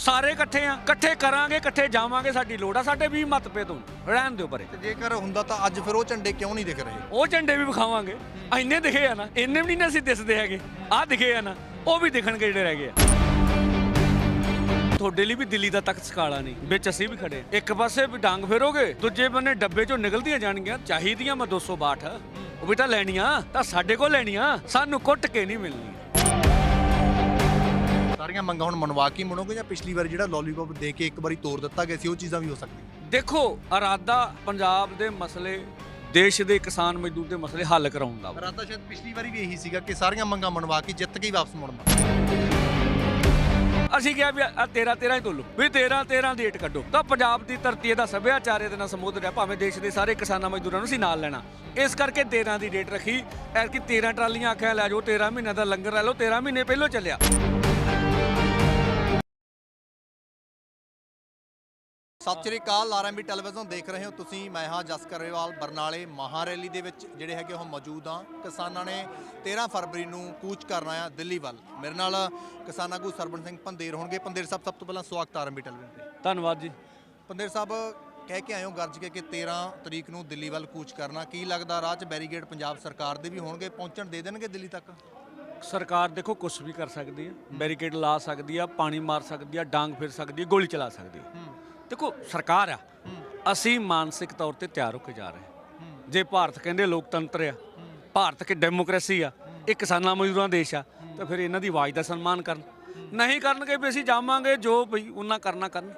ਸਾਰੇ ਇਕੱਠੇ ਆ ਇਕੱਠੇ ਕਰਾਂਗੇ ਇਕੱਠੇ ਜਾਵਾਂਗੇ ਸਾਡੀ ਲੋੜ ਆ। ਸਾਡੇ ਵੀ ਮਤਭੇਦ ਹੋਣ ਰਹਿਣ ਦਿਓ ਪਰੇ। ਤੇ ਜੇਕਰ ਹੁੰਦਾ ਤਾਂ ਅੱਜ ਫਿਰ ਉਹ ਝੰਡੇ ਕਿਉਂ ਨਹੀਂ ਦਿਖ ਰਹੇ? ਉਹ ਝੰਡੇ ਵੀ ਵਿਖਾਵਾਂਗੇ। ਇੰਨੇ ਦਿਖੇ ਆ ਨਾ ਇੰਨੇ ਵੀ ਨਹੀਂ ਨਾ ਅਸੀਂ ਦਿਸਦੇ ਹੈਗੇ। ਆਹ ਦਿਖੇ ਆ ਨਾ ਉਹ ਵੀ ਦਿਖਣਗੇ ਜਿਹੜੇ ਰਹਿ ਗਏ ਆ। ਤੁਹਾਡੇ ਲਈ ਵੀ ਦਿੱਲੀ ਦਾ ਤਖਤ ਸਕਾਲਾ ਨਹੀਂ ਵਿੱਚ ਅਸੀਂ ਵੀ ਖੜੇ। ਇੱਕ ਪਾਸੇ ਵੀ ਡਾਂਗ ਫੇਰੋਗੇ ਦੂਜੇ ਬੰਨੇ ਡੱਬੇ ਚੋਂ ਨਿਕਲਦੀਆਂ ਜਾਣਗੀਆਂ ਚਾਹੀਦੀਆਂ ਮੈਂ 262 ਉਹ ਵੀ ਤਾਂ ਲੈਣੀਆਂ ਤਾਂ ਸਾਡੇ ਕੋਲ ਲੈਣੀਆਂ ਸਾਨੂੰ ਕੁੱਟ ਕੇ ਨਹੀਂ ਮਿਲਣੀ ਸਾਰੀਆਂ ਮੰਗਾਂ ਹੁਣ ਮਨਵਾ ਕੇ ਹੀ ਮੁੜੋਗੇ ਜਾਂ ਪਿਛਲੀ ਵਾਰ ਜਿਹੜਾ ਲੋਲੀਪੌਪ ਦੇ ਕੇ ਇੱਕ ਵਾਰੀ ਤੋੜ ਦਿੱਤਾ ਗਿਆ ਸੀ ਉਹ ਚੀਜ਼ਾਂ ਵੀ ਹੋ ਸਕਦੀਆਂ? ਦੇਖੋ ਇਰਾਦਾ ਪੰਜਾਬ ਦੇ ਮਸਲੇ ਦੇਸ਼ ਦੇ ਕਿਸਾਨ ਮਜ਼ਦੂਰ ਦੇ ਮਸਲੇ ਹੱਲ ਕਰਾਉਣ ਦਾ। ਰਾਤਾ ਸ਼ਾਇਦ ਪਿਛਲੀ ਵਾਰੀ ਵੀ ਇਹੀ ਸੀਗਾ ਕਿ ਸਾਰੀਆਂ ਮੰਗਾਂ ਮਨਵਾ ਕੇ ਜਿੱਤ ਕੇ ਹੀ ਵਾਪਸ ਮੁੜਨਾ ਅਸੀਂ ਕਿਹਾ ਵੀ ਆ 13 13 ਹੀ ਤੋਲੋ। ਵੀ 13 13 ਡੇਟ ਕੱਢੋ। ਤਾਂ ਪੰਜਾਬ ਦੀ ਧਰਤੀ ਇਹਦਾ ਸੱਭਿਆਚਾਰ ਇਹਦੇ ਨਾਲ ਸਮੁੰਦਰ ਹੈ ਭਾਵੇਂ ਦੇਸ਼ ਦੇ ਸਾਰੇ ਕਿਸਾਨਾਂ ਮਜ਼ਦੂਰਾਂ ਨੂੰ ਅਸੀਂ ਨਾਲ ਲੈਣਾ। ਇਸ ਕਰਕੇ 13 ਦੀ ਡੇਟ ਰੱਖੀ। ਐਰਕੀ 13 ਟਰਾਲੀਆਂ ਆਖਿਆ ਲੈ ਜਾਓ 13 ਮਹੀਨਿਆਂ ਦਾ ਲੰਗਰ ਲੈ ਲਓ 13 ਮਹੀਨੇ ਪਹਿਲਾਂ ਚੱਲਿਆ। ਸਤਿ ਸ਼੍ਰੀ ਅਕਾਲ ਆਰਐਮਬੀ ਟੈਲੀਵਿਜ਼ਨ ਦੇਖ ਰਹੇ ਹੋ ਤੁਸੀਂ। ਮੈਂ ਹਾਂ ਜਸ ਕਰੇਵਾਲ ਬਰਨਾਲੇ ਮਹਾਰੈਲੀ ਦੇ ਵਿੱਚ ਜਿਹੜੇ ਹੈਗੇ ਉਹ ਮੌਜੂਦ ਹਾਂ। ਕਿਸਾਨਾਂ ਨੇ 13 ਫਰਵਰੀ ਨੂੰ ਕੂਚ ਕਰਨਾ ਆ ਦਿੱਲੀ ਵੱਲ। ਮੇਰੇ ਨਾਲ ਕਿਸਾਨ ਆਗੂ ਸਰਬਨ ਸਿੰਘ ਪੰਦੇਰ ਹੋਣਗੇ। ਪੰਦੇਰ ਸਾਹਿਬ ਸਭ ਤੋਂ ਪਹਿਲਾਂ ਸਵਾਗਤ ਆਰਐਮਬੀ ਟੈਲੀਵਿਜ਼ਨ ਤੇ। ਧੰਨਵਾਦ ਜੀ। ਪੰਦੇਰ ਸਾਹਿਬ ਕਹਿ ਕੇ ਹੋ ਗਰਜ ਕੇ ਕਿ 13 ਤਰੀਕ ਨੂੰ ਦਿੱਲੀ ਵੱਲ ਕੂਚ ਕਰਨਾ। ਕੀ ਲੱਗਦਾ ਰਾਹ 'ਚ ਬੈਰੀਗੇਡ ਪੰਜਾਬ ਸਰਕਾਰ ਦੇ ਵੀ ਹੋਣਗੇ? ਪਹੁੰਚਣ ਦੇ ਦੇਣਗੇ ਦਿੱਲੀ ਤੱਕ? ਸਰਕਾਰ ਦੇਖੋ ਕੁਝ ਵੀ ਕਰ ਸਕਦੀ ਹੈ। ਬੈਰੀਕੇਡ ਲਾ ਸਕਦੀ ਆ ਪਾਣੀ ਮਾਰ ਸਕਦੀ ਆ ਡਾਂਗ ਫਿਰ ਸਕਦੀ ਹੈ ਗੋਲੀ ਚਲਾ ਸਕਦੀ ਹੈ। ਦੇਖੋ, ਸਰਕਾਰ ਆ। ਅਸੀਂ ਮਾਨਸਿਕ ਤੌਰ ਤੇ ਤਿਆਰ ਹੋ ਕੇ ਜਾ ਰਹੇ ਹਾਂ। ਜੇ ਭਾਰਤ ਕਹਿੰਦੇ ਲੋਕਤੰਤਰ ਆ, ਭਾਰਤ ਕਿ ਡੈਮੋਕ੍ਰੇਸੀ ਆ, ਇਹ ਕਿਸਾਨਾਂ ਮਜ਼ਦੂਰਾਂ ਦੇਸ਼ ਆ, ਤਾਂ ਫਿਰ ਇਹਨਾਂ ਦੀ ਆਵਾਜ਼ ਦਾ ਸਨਮਾਨ ਕਰਨ। ਨਹੀਂ ਕਰਨਗੇ ਵੀ ਅਸੀਂ ਜਾਵਾਂਗੇ, ਜੋ ਵੀ ਉਹਨਾਂ ਕਰਨਾ ਕਰਨ।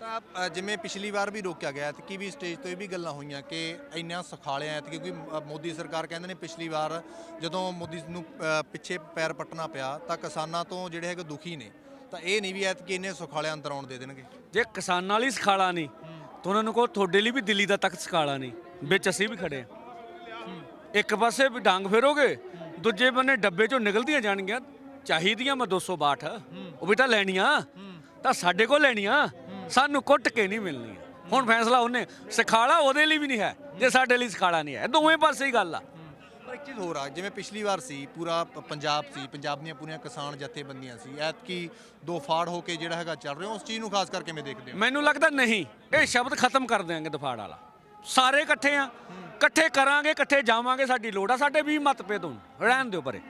ਤਾਂ ਜਿਵੇਂ ਪਿਛਲੀ ਵਾਰ ਵੀ ਰੋਕਿਆ ਗਿਆ ਤੇ ਕੀ ਵੀ ਸਟੇਜ ਤੋਂ ਇਹ ਵੀ ਗੱਲਾਂ ਹੋਈਆਂ ਕਿ ਇੰਨਾ ਸੁਖਾਲਿਆ ਤੇ ਕਿਉਂਕਿ ਮੋਦੀ ਸਰਕਾਰ ਕਹਿੰਦੇ ਨੇ ਪਿਛਲੀ ਵਾਰ ਜਦੋਂ ਮੋਦੀ ਨੂੰ ਪਿੱਛੇ ਪੈਰ ਪੱਟਣਾ ਪਿਆ, ਤਾਂ ਕਿਸਾਨਾਂ ਤੋਂ ਜਿਹੜੇ ਹੈਗੇ ਦੁਖੀ ਨੇ। ਤਾਂ ਇਹ ਨਹੀਂ ਵੀ ਐਤ ਇੰਨੇ ਸੁਖਾਲੇ ਅੰਦਰ ਆਉਣ ਦੇ ਦੇਣਗੇ। ਜੇ ਕਿਸਾਨਾਂ ਲਈ ਸਖਾਲਾ ਨਹੀਂ, ਤਾਂ ਉਹਨਾਂ ਨੂੰ ਕਹੋ ਤੁਹਾਡੇ ਲਈ ਵੀ ਦਿੱਲੀ ਦਾ ਤਖਤ ਸਖਾਲਾ ਨਹੀਂ, ਵਿੱਚ ਅਸੀਂ ਵੀ ਖੜੇ ਹਾਂ। ਇੱਕ ਪਾਸੇ ਵੀ ਡਾਂਗ ਫੇਰੋਗੇ, ਦੂਜੇ ਬੰਨੇ ਡੱਬੇ ਚੋਂ ਨਿਕਲਦੀਆਂ ਜਾਣਗੀਆਂ, ਚਾਹੀਦੀਆਂ ਮੈਂ 262 ਉਹ ਵੀ ਤਾਂ ਲੈਣੀਆਂ, ਤਾਂ ਸਾਡੇ ਕੋਲ ਲੈਣੀਆਂ, ਸਾਨੂੰ ਕੁੱਟ ਕੇ ਨਹੀਂ ਮਿਲਣੀਆਂ। ਹੁਣ ਫੈਸਲਾ ਉਹਨੇ, ਸਖਾਲਾ ਉਹਦੇ ਲਈ ਵੀ ਨਹੀਂ ਹੈ, ਜੇ ਸਾਡੇ ਲਈ ਸਖਾਲਾ ਨਹੀਂ ਹੈ ਦੋਵੇਂ ਪਾਸੇ ਹੀ ਗੱਲ ਆ। ਚੀਜ਼ ਹੋਰ ਆ ਜਿਵੇਂ ਪਿਛਲੀ ਵਾਰ ਸੀ ਪੂਰਾ ਪ- ਪੰਜਾਬ ਸੀ ਪੰਜਾਬ ਦੀਆਂ ਪੂਰੀਆਂ ਕਿਸਾਨ ਜਥੇਬੰਦੀਆਂ ਸੀ। ਐਤ ਕੀ ਦੋ ਫਾੜ ਹੋ ਕੇ ਜਿਹੜਾ ਹੈਗਾ ਚੱਲ ਰਿਹਾ ਉਸ ਚੀਜ਼ ਨੂੰ ਖਾਸ ਕਰਕੇ ਮੈਂ ਦੇਖਦੇ ਹਾਂ। ਮੈਨੂੰ ਲੱਗਦਾ ਨਹੀਂ ਇਹ ਸ਼ਬਦ ਖਤਮ ਕਰ ਦਿਆਂਗੇ ਦਫਾੜ ਵਾਲਾ। ਸਾਰੇ ਇਕੱਠੇ ਆ। ਇਕੱਠੇ ਕਰਾਂਗੇ ਇਕੱਠੇ ਜਾਵਾਂਗੇ ਸਾਡੀ ਲੋੜ ਆ। ਸਾਡੇ ਵੀ ਮਤਭੇਦ ਹੋਣ ਰਹਿਣ ਦਿਓ ਪਰੇ।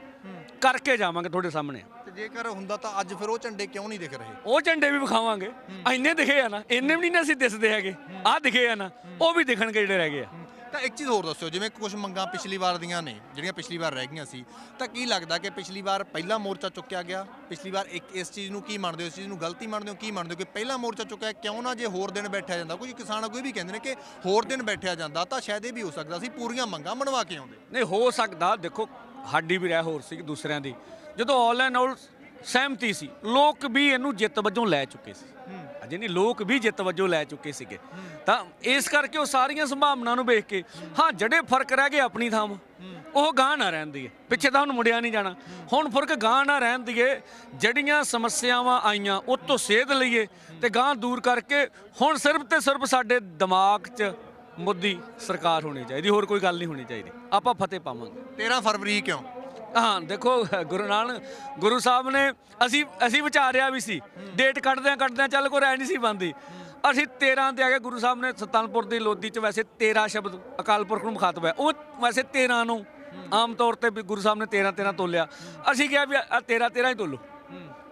ਕਰਕੇ ਜਾਵਾਂਗੇ ਤੁਹਾਡੇ ਸਾਹਮਣੇ। ਤੇ ਜੇਕਰ ਹੁੰਦਾ ਤਾਂ ਅੱਜ ਫਿਰ ਉਹ ਝੰਡੇ ਕਿਉਂ ਨਹੀਂ ਦਿਖ ਰਹੇ? ਉਹ ਝੰਡੇ ਵੀ ਵਿਖਾਵਾਂਗੇ। ਇੰਨੇ ਦਿਖੇ ਆ ਨਾ ਇੰਨੇ ਵੀ ਨਹੀਂ ਨਾ ਅਸੀਂ ਦਿਸਦੇ ਹੈਗੇ। ਆਹ ਦਿਖੇ ਆ ਨਾ ਉਹ ਵੀ ਦਿਖਣਗੇ ਜਿਹੜੇ ਰਹਿ ਗਏ ਆ। ਤਾਂ ਇੱਕ ਚੀਜ਼ ਹੋਰ ਦੱਸਿਓ ਜਿਵੇਂ ਕੁਝ ਮੰਗਾਂ ਪਿਛਲੀ ਵਾਰ ਦੀਆਂ ਨੇ ਜਿਹੜੀਆਂ ਪਿਛਲੀ ਵਾਰ ਰਹਿ ਗਈਆਂ ਸੀ ਤਾਂ ਕੀ ਲੱਗਦਾ ਕਿ ਪਿਛਲੀ ਵਾਰ ਪਹਿਲਾ ਮੋਰਚਾ ਚੁੱਕਿਆ ਗਿਆ? ਪਿਛਲੀ ਵਾਰ ਇੱਕ ਇਸ ਚੀਜ਼ ਨੂੰ ਕੀ ਮੰਨਦੇ ਹੋ ਇਸ ਚੀਜ਼ ਨੂੰ ਗਲਤੀ ਮੰਨਦੇ ਹੋ ਕੀ ਮੰਨਦੇ ਹੋ ਕਿ ਪਹਿਲਾ ਮੋਰਚਾ ਚੁੱਕਿਆ ਕਿਉਂ ਨਾ ਜੇ ਹੋਰ ਦਿਨ ਬੈਠਿਆ ਜਾਂਦਾ? ਕੋਈ ਕਿਸਾਨ ਕੋਈ ਵੀ ਕਹਿੰਦੇ ਨੇ ਕਿ ਹੋਰ ਦਿਨ ਬੈਠਿਆ ਜਾਂਦਾ ਤਾਂ ਸ਼ਾਇਦ ਇਹ ਵੀ ਹੋ ਸਕਦਾ ਸੀ ਪੂਰੀਆਂ ਮੰਗਾਂ ਮਨਵਾ ਕੇ ਆਉਂਦੇ। ਨਹੀਂ ਹੋ ਸਕਦਾ ਦੇਖੋ ਸਾਡੀ ਵੀ ਰਹਿ ਹੋਰ ਸੀ ਦੂਸਰਿਆਂ ਦੀ। ਜਦੋਂ ਆਲ ਐਂਡ ਆਲ ਸਹਿਮਤੀ ਸੀ ਲੋਕ ਵੀ ਇਹਨੂੰ ਜਿੱਤ ਵਜੋਂ ਲੈ ਚੁੱਕੇ ਸੀ। ਅਜੇ ਲੋਕ ਵੀ ਜਿੱਤ ਵਜੋਂ ਲੈ ਚੁੱਕੇ ਸੀਗੇ। ਤਾਂ ਇਸ ਕਰਕੇ ਉਹ ਸਾਰੀਆਂ ਸੰਭਾਵਨਾ ਨੂੰ ਵੇਖ ਕੇ, ਹਾਂ ਜਿਹੜੇ ਫ਼ਰਕ ਰਹਿ ਗਏ ਆਪਣੀ ਥਾਂ ਉਹ ਗਾਂ ਨਾ ਰਹਿਣ ਦੀਏ ਪਿੱਛੇ ਤਾਂ ਹੁਣ ਮੁੜਿਆ ਨਹੀਂ ਜਾਣਾ। ਹੁਣ ਫ਼ਰਕ ਗਾਂ ਨਾ ਰਹਿਣ ਦੀਏ ਜਿਹੜੀਆਂ ਸਮੱਸਿਆਵਾਂ ਆਈਆਂ ਉਹ ਤੋਂ ਸੇਧ ਲਈਏ ਤੇ ਗਾਂ ਦੂਰ ਕਰਕੇ ਹੁਣ ਸਿਰਫ ਤੇ ਸਿਰਫ ਸਾਡੇ ਦਿਮਾਗ 'ਚ ਮੋਦੀ ਸਰਕਾਰ ਹੋਣੀ ਚਾਹੀਦੀ, ਹੋਰ ਕੋਈ ਗੱਲ ਨਹੀਂ ਹੋਣੀ ਚਾਹੀਦੀ। ਆਪਾਂ ਫਤਿਹ ਪਾਵਾਂਗੇ। 13 ਫਰਵਰੀ ਕਿਉਂ? ਹਾਂ, ਦੇਖੋ, ਗੁਰੂ ਨਾਨਕ, ਗੁਰੂ ਸਾਹਿਬ ਨੇ ਅਸੀਂ ਅਸੀਂ ਵਿਚਾਰਿਆ ਵੀ ਸੀ। ਡੇਟ ਕੱਢਦਿਆਂ ਕੱਢਦਿਆਂ ਚੱਲ ਕੋਈ ਰਹਿ ਨਹੀਂ ਸੀ ਬੰਦੀ ਅਸੀਂ 13 ਤੇ ਆ ਕੇ ਗੁਰੂ ਸਾਹਿਬ ਨੇ ਸੁਲਤਾਨਪੁਰ ਦੀ ਲੋਧੀ ਚ ਵੈਸੇ 13 ਸ਼ਬਦ ਅਕਾਲ ਪੁਰਖ ਨੂੰ ਮੁਖਾਤਬ ਹੈ ਉਹ ਵੈਸੇ 13 ਨੂੰ, ਆਮ ਤੌਰ ਤੇ ਵੀ ਗੁਰੂ ਸਾਹਿਬ ਨੇ 13 13 ਤੋਲਿਆ। ਅਸੀਂ ਕਿਹਾ ਵੀ ਆ 13 13 ਹੀ ਤੋਲੋ।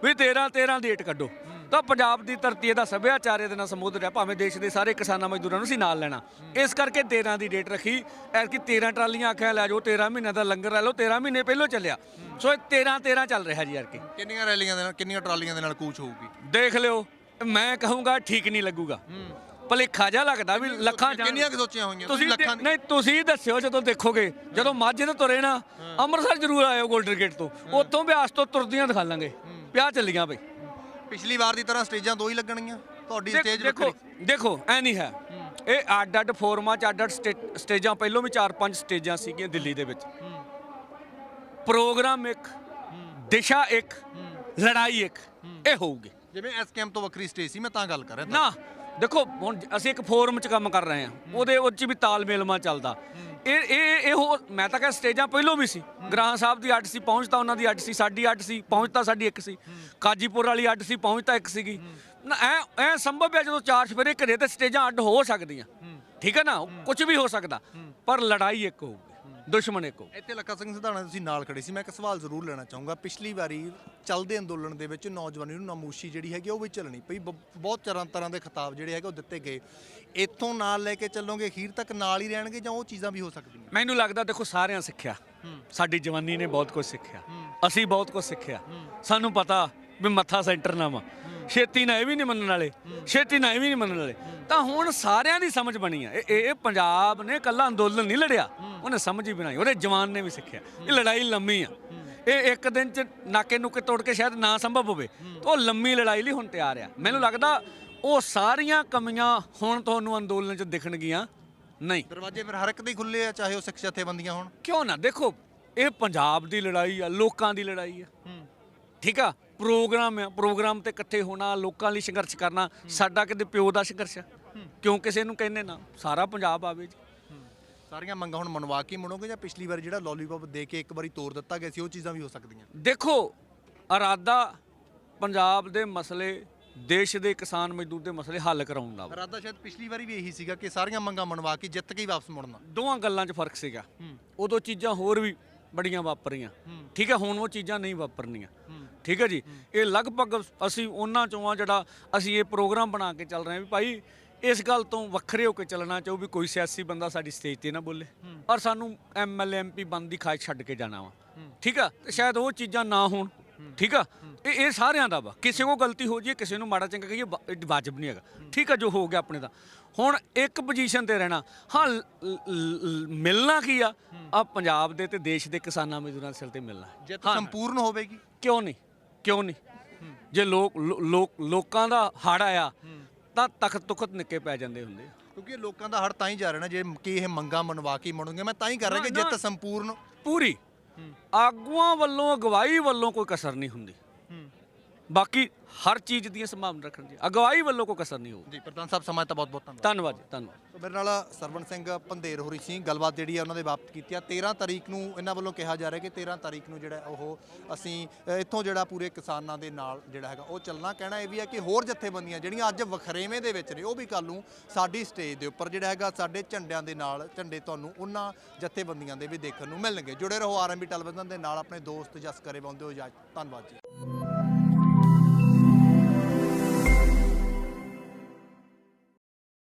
ਵੀ 13 13 ਡੇਟ ਕੱਢੋ। ਤਾਂ ਪੰਜਾਬ ਦੀ ਧਰਤੀ ਇਹਦਾ ਸੱਭਿਆਚਾਰ ਇਹਦੇ ਨਾਲ ਸਮੁੰਦਰ ਹੈ ਭਾਵੇਂ ਦੇਸ਼ ਦੇ ਸਾਰੇ ਕਿਸਾਨਾਂ ਮਜ਼ਦੂਰਾਂ ਨੂੰ ਅਸੀਂ ਨਾਲ ਲੈਣਾ। ਇਸ ਕਰਕੇ 13 ਦੀ ਡੇਟ ਰੱਖੀ। ਐਰਕੀ 13 ਟਰਾਲੀਆਂ ਆਖਿਆ ਲੈ ਜਾਓ 13 ਮਹੀਨਿਆਂ ਦਾ ਲੰਗਰ ਲੈ ਲਓ 13 ਮਹੀਨੇ ਪਹਿਲਾਂ ਚੱਲਿਆ। ਸੋ ਇਹ 13 13 ਚੱਲ ਰਿਹਾ ਜੀ ਐਰਕੀ ਕਿੰਨੀਆਂ ਰੈਲੀਆਂ ਦੇ ਨਾਲ ਕਿੰਨੀਆਂ ਟਰਾਲੀਆਂ ਦੇ ਨਾਲ ਕੂਚ ਹੋਊਗੀ? ਦੇਖ ਲਿਓ ਮੈਂ ਕਹੂੰਗਾ ਠੀਕ ਨਹੀਂ ਲੱਗੂਗਾ। ਭਲੇਖਾ ਜਿਹਾ ਲੱਗਦਾ ਵੀ ਲੱਖਾਂ ਜਾਣ ਕਿੰਨੀਆਂ ਕੁ ਸੋਚੀਆਂ ਹੋਈਆਂ? ਤੁਸੀਂ ਲੱਖਾਂ ਨਹੀਂ ਤੁਸੀਂ ਦੱਸਿਓ ਜਦੋਂ ਦੇਖੋਗੇ ਜਦੋਂ ਮਾਝੇ ਤੋਂ ਤੁਰੇ ਨਾ ਅੰਮ੍ਰਿਤਸਰ ਜ਼ਰੂਰ ਆਇਓ 골ਡਨ ਗੇਟ ਤੋਂ। ਉੱਥੋਂ ਬਿਆਸ ਤੋਂ ਤੁਰਦੀਆਂ ਦਿਖਾ ਲਾਂਗੇ। ਵਿਆਹ ਚੱਲੀਆਂ ਬਈ। ਪਿਛਲੀ ਵਾਰ ਦੀ ਤਰ੍ਹਾਂ ਸਟੇਜਾਂ ਦੋ ਹੀ ਲੱਗਣਗੀਆਂ। ਤੁਹਾਡੀ ਸਟੇਜ ਦੇਖੋ ਵੱਖਰੀ ਦੇਖੋ ਐ ਨਹੀਂ ਹੈ। ਇਹ ਅੱਡ ਅੱਡ ਫੋਰਮਾਂ ਚ ਅੱਡ ਅੱਡ ਸਟੇ- ਸਟੇਜਾਂ ਪਹਿਲੋਂ ਵੀ 4-5 ਸਟੇਜਾਂ ਸੀਗੀਆਂ ਦਿੱਲੀ ਦੇ ਵਿੱਚ। ਪ੍ਰੋਗਰਾਮ ਇੱਕ ਦਿਸ਼ਾ ਇੱਕ ਲੜਾਈ ਇੱਕ ਇਹ ਹੋਊਗੀ। ਜਿਵੇਂ ਐਸਕੇਐਮ ਤੋਂ ਵੱਖਰੀ ਸਟੇਜ ਸੀ ਮੈਂ ਤਾਂ ਗੱਲ ਕਰ ਰਿਹਾ ਨਾ ਦੇਖੋ ਹੁਣ ਅਸੀਂ ਇੱਕ ਫੋਰਮ 'ਚ ਕੰਮ ਕਰ ਰਹੇ ਹਾਂ। ਉਹਦੇ ਉਹ 'ਚ ਵੀ ਤਾਲਮੇਲ ਮਾ ਚੱਲਦਾ। ਇਹ ਇਹ ਇਹ ਹੋ ਮੈਂ ਤਾਂ ਕਹਾਂ ਸਟੇਜਾਂ ਪਹਿਲੋਂ ਵੀ ਸੀ। ਗ੍ਰਾਹਾਂ ਸਾਹਿਬ ਦੀ ਅੱਡ ਸੀ ਪਹੁੰਚ ਤਾਂ ਉਹਨਾਂ ਦੀ ਅੱਡ ਸੀ, ਸਾਡੀ ਅੱਡ ਸੀ ਪਹੁੰਚ ਤਾਂ ਸਾਡੀ ਇੱਕ ਸੀ। ਕਾਜੀਪੁਰ ਵਾਲੀ ਅੱਡ ਸੀ ਪਹੁੰਚ ਤਾਂ ਇੱਕ ਸੀਗੀ। ਨਾ, ਐ ਐ ਸੰਭਵ ਹੈ ਜਦੋਂ ਚਾਰ ਸਵੇਰੇ ਘਰੇ ਤੇ ਸਟੇਜਾਂ ਅੱਡ ਹੋ ਸਕਦੀਆਂ। ਠੀਕ ਹੈ ਨਾ? ਕੁਝ ਵੀ ਹੋ ਸਕਦਾ। ਪਰ ਲੜਾਈ ਇੱਕ ਹੋਊਗੀ। ਦੁਸ਼ਮਣ ਇੱਕ। ਇੱਥੇ ਲੱਖਾ ਸਿੰਘ ਸਿਧਾਣਾ ਤੁਸੀਂ ਨਾਲ ਖੜੇ ਸੀ। ਮੈਂ ਇੱਕ ਸਵਾਲ ਜ਼ਰੂਰ ਲੈਣਾ ਚਾਹੂੰਗਾ। ਪਿਛਲੀ ਵਾਰੀ ਚੱਲਦੇ ਅੰਦੋਲਨ ਦੇ ਵਿੱਚ ਨੌਜਵਾਨੀ ਨੂੰ ਨਾਮੋਸ਼ੀ ਜਿਹੜੀ ਹੈਗੀ ਉਹ ਵੀ ਚੱਲਣੀ ਪਈ। ਬ- ਬਹੁਤ ਤਰ੍ਹਾਂ ਤਰ੍ਹਾਂ ਦੇ ਖਿਤਾਬ ਜਿਹੜੇ ਹੈਗੇ ਉਹ ਦਿੱਤੇ ਗਏ। ਇੱਥੋਂ ਨਾਲ ਲੈ ਕੇ ਚੱਲੋਗੇ ਅਖੀਰ ਤੱਕ ਨਾਲ ਹੀ ਰਹਿਣਗੇ ਜਾਂ ਉਹ ਚੀਜ਼ਾਂ ਵੀ ਹੋ ਸਕਦੀਆਂ ਮੈਨੂੰ ਲੱਗਦਾ ਦੇਖੋ ਸਾਰਿਆਂ ਸਿੱਖਿਆ। ਸਾਡੀ ਜਵਾਨੀ ਨੇ ਬਹੁਤ ਕੁਝ ਸਿੱਖਿਆ। ਅਸੀਂ ਬਹੁਤ ਕੁਝ ਸਿੱਖਿਆ। ਸਾਨੂੰ ਪਤਾ ਵੀ ਮੱਥਾ ਸੈਂਟਰ ਨਾ ਵਾ। ਛੇਤੀ ਨਾ ਇਹ ਵੀ ਨਹੀਂ ਮੰਨਣ ਵਾਲੇ ਛੇਤੀ ਨਾ ਇਹ ਵੀ ਨਹੀਂ ਮੰਨਣ ਵਾਲੇ। ਤਾਂ ਹੁਣ ਸਾਰਿਆਂ ਦੀ ਸਮਝ ਬਣੀ ਆ। ਇਹ ਪੰਜਾਬ ਨੇ ਕੱਲਾ ਅੰਦੋਲਨ ਨਹੀਂ ਲੜਿਆ। ਉਹਨੇ ਸਮਝ ਹੀ ਬਣਾਈ। ਉਹਦੇ ਜਵਾਨ ਨੇ ਵੀ ਸਿੱਖਿਆ। ਇਹ ਲੜਾਈ ਲੰਮੀ ਆ। ਇਹ ਇੱਕ ਦਿਨ ਚ ਨਾਕੇ ਨੁਕੇ ਤੋੜ ਕੇ ਸ਼ਾਇਦ ਨਾ ਸੰਭਵ ਹੋਵੇ। ਤਾਂ ਉਹ ਲੰਮੀ ਲੜਾਈ ਲਈ ਹੁਣ ਤਿਆਰ ਆ। ਮੈਨੂੰ ਲੱਗਦਾ ਉਹ ਸਾਰੀਆਂ ਕਮੀਆਂ ਹੁਣ ਤੁਹਾਨੂੰ ਅੰਦੋਲਨ ਚ ਦਿਖਣਗੀਆਂ। ਨਹੀਂ। ਦਰਵਾਜ਼ੇ ਫਿਰ ਹਰ ਇੱਕ ਦੇ ਖੁੱਲੇ ਆ ਚਾਹੇ ਉਹ ਸਿੱਖ ਜਥੇਬੰਦੀਆਂ ਹੋਣ। ਕਿਉਂ ਨਾ? ਦੇਖੋ ਇਹ ਪੰਜਾਬ ਦੀ ਲੜਾਈ ਆ ਲੋਕਾਂ ਦੀ ਲੜਾਈ ਆ। ਠੀਕ ਆ? ਪ੍ਰੋਗਰਾਮ ਆ ਪ੍ਰੋਗਰਾਮ ਤੇ ਇਕੱਠੇ ਹੋਣਾ ਲੋਕਾਂ ਲਈ ਸੰਘਰਸ਼ ਕਰਨਾ ਸਾਡਾ ਕਿਤੇ ਪਿਓ ਦਾ ਸੰਘਰਸ਼ ਆ? ਕਿਉਂ ਕਿਸੇ ਨੂੰ ਕਹਿੰਦੇ ਨਾ? ਸਾਰਾ ਪੰਜਾਬ ਆਵੇ ਜੀ। ਸਾਰੀਆਂ ਮੰਗਾਂ ਹੁਣ ਮਨਵਾ ਕੇ ਮੁੜੋਗੇ ਜਾਂ ਪਿਛਲੀ ਵਾਰ ਜਿਹੜਾ ਲੋਲੀਪੌਪ ਦੇ ਕੇ ਇੱਕ ਵਾਰੀ ਤੋੜ ਦਿੱਤਾ ਗਿਆ ਸੀ ਉਹ ਚੀਜ਼ਾਂ ਵੀ ਹੋ ਸਕਦੀਆਂ? ਦੇਖੋ ਇਰਾਦਾ ਪੰਜਾਬ ਦੇ ਮਸਲੇ ਦੇਸ਼ ਦੇ ਕਿਸਾਨ ਮਜ਼ਦੂਰ ਦੇ ਮਸਲੇ ਹੱਲ ਕਰਾਉਣ ਦਾ। ਇਰਾਦਾ ਸ਼ਾਇਦ ਪਿਛਲੀ ਵਾਰੀ ਵੀ ਇਹੀ ਸੀਗਾ ਕਿ ਸਾਰੀਆਂ ਮੰਗਾਂ ਮਨਵਾ ਕੇ ਜਿੱਤ ਕੇ ਹੀ ਵਾਪਸ ਮੁੜਨਾ। ਦੋਵਾਂ ਗੱਲਾਂ 'ਚ ਫ਼ਰਕ ਸੀਗਾ। ਉਦੋਂ ਚੀਜ਼ਾਂ ਹੋਰ ਵੀ ਬੜੀਆਂ ਵਾਪਰੀਆਂ। ਠੀਕ ਹੈ ਹੁਣ ਉਹ ਚੀਜ਼ਾਂ ਨਹੀਂ ਵਾਪਰਨੀਆਂ। ਠੀਕ ਹੈ ਜੀ? ਇਹ ਲਗਭਗ ਅਸੀਂ ਉਹਨਾਂ ਚੋਂ ਆ ਜਿਹੜਾ ਅਸੀਂ ਇਹ ਪ੍ਰੋਗਰਾਮ ਬਣਾ ਕੇ ਚੱਲ ਰਹੇ ਹਾਂ ਵੀ ਭਾਈ ਇਸ ਗੱਲ ਤੋਂ ਵੱਖਰੇ ਹੋ ਕੇ ਚੱਲਣਾ ਚਾਹੋ ਵੀ ਕੋਈ ਸਿਆਸੀ ਬੰਦਾ ਸਾਡੀ ਸਟੇਜ ਤੇ ਨਾ ਬੋਲੇ। ਔਰ ਸਾਨੂੰ ਐਮਐਲਏ ਐਮਪੀ ਬੰਦ ਦੀ ਖਾਇਸ਼ ਛੱਡ ਕੇ ਜਾਣਾ ਵਾ। ਠੀਕ ਆ? ਤੇ ਸ਼ਾਇਦ ਉਹ ਚੀਜ਼ਾਂ ਨਾ ਹੋਣ। ਠੀਕ ਆ? ਇਹ ਇਹ ਸਾਰਿਆਂ ਦਾ ਵਾ। ਕਿਸੇ ਕੋ ਗਲਤੀ ਹੋ ਜੇ ਕਿਸੇ ਨੂੰ ਮਾੜਾ ਚੰਗਾ ਕਹੀਏ ਵਾਜਬ ਨਹੀਂ ਹੈਗਾ। ਠੀਕ ਆ ਜੋ ਹੋ ਗਿਆ ਆਪਣੇ ਦਾ। ਹੁਣ ਇੱਕ ਪੋਜੀਸ਼ਨ ਤੇ ਰਹਿਣਾ। ਹਾਂ ਮਿਲਣਾ ਕੀ ਆ? ਆ ਪੰਜਾਬ ਦੇ ਤੇ ਦੇਸ਼ ਦੇ ਕਿਸਾਨਾਂ ਮਜ਼ਦੂਰਾਂ ਸਿਰ ਤੇ ਮਿਲਣਾ। ਜਿੱਤ ਸੰਪੂਰਨ ਹੋਵੇਗੀ। ਕਿਉਂ ਨਹੀਂ? ਕਿਉਂ ਨਹੀਂ? ਜੇ ਲੋਕ ਲੋਕ ਲੋਕਾਂ ਦਾ ਹੜ ਆਇਆ ਤਾਂ ਤਖਤ ਤੁਖਤ ਨਿੱਕੇ ਪੈ ਜਾਂਦੇ ਹੁੰਦੇ। ਕਿਉਂਕਿ ਲੋਕਾਂ ਦਾ ਹੜ ਤਾਂ ਹੀ ਜਾ ਰਿਹਾ ਨਾ ਜੇ ਕਿ ਇਹ ਮੰਗਾਂ ਮਨਵਾ ਕੇ ਮੁੜਨਗੇ ਮੈਂ ਤਾਂ ਹੀ ਕਰ ਰਿਹਾ ਕਿ। ਜਿੱਤ ਸੰਪੂਰਨ ਪੂਰੀ। ਆਗੂਆਂ ਵੱਲੋਂ ਅਗਵਾਈ ਵੱਲੋਂ ਕੋਈ ਕਸਰ ਨਹੀਂ ਹੁੰਦੀ। ਬਾਕੀ ਹਰ ਚੀਜ਼ ਦੀਆਂ ਸੰਭਾਵਨਾ ਰੱਖਣ ਦੀ। ਅਗਵਾਈ ਵੱਲੋਂ ਕੋਈ ਕਸਰ ਨਹੀਂ ਹੋਊ। ਜੀ ਪ੍ਰਧਾਨ ਸਾਹਿਬ ਸਮਾਂ ਤਾਂ ਬਹੁਤ ਬਹੁਤ ਧੰਨਵਾਦ। ਧੰਨਵਾਦ ਜੀ ਧੰਨਵਾਦ। ਮੇਰੇ ਨਾਲ ਸਰਵਣ ਸਿੰਘ ਪੰਧੇਰ ਹੋਰੀ ਸੀ। ਗੱਲਬਾਤ ਜਿਹੜੀ ਆ ਉਹਨਾਂ ਦੇ ਵਾਪਤ ਕੀਤੀ ਆ। 13 ਤਰੀਕ ਨੂੰ ਇਹਨਾਂ ਵੱਲੋਂ ਕਿਹਾ ਜਾ ਰਿਹਾ ਕਿ 13 ਤਾਰੀਖ ਨੂੰ ਜਿਹੜਾ ਉਹ ਅਸੀਂ ਇੱਥੋਂ ਜਿਹੜਾ ਪੂਰੇ ਕਿਸਾਨਾਂ ਦੇ ਨਾਲ ਜਿਹੜਾ ਹੈਗਾ ਉਹ ਚੱਲਣਾ। ਕਹਿਣਾ ਇਹ ਵੀ ਹੈ ਕਿ ਹੋਰ ਜਥੇਬੰਦੀਆਂ ਜਿਹੜੀਆਂ ਅੱਜ ਵਖਰੇਵੇਂ ਦੇ ਵਿੱਚ ਨੇ, ਉਹ ਵੀ ਕੱਲ ਨੂੰ ਸਾਡੀ ਸਟੇਜ ਦੇ ਉੱਪਰ ਜਿਹੜਾ ਹੈਗਾ ਸਾਡੇ ਝੰਡਿਆਂ ਦੇ ਨਾਲ, ਝੰਡੇ ਤੁਹਾਨੂੰ ਉਹਨਾਂ ਜਥੇਬੰਦੀਆਂ ਦੇ ਵੀ ਦੇਖਣ ਨੂੰ ਮਿਲਣਗੇ। ਜੁੜੇ ਰਹੋ ਆਰਐਮਬੀ ਟੈਲੀਵਿਜ਼ਨ ਦੇ ਨਾਲ। ਆਪਣੇ ਦੋਸਤ ਜਸ ਕਰੇ ਬੰਦੇ ਹੋ ਇਜਾਜ਼ਤ ਧੰਨਵਾਦ ਜੀ।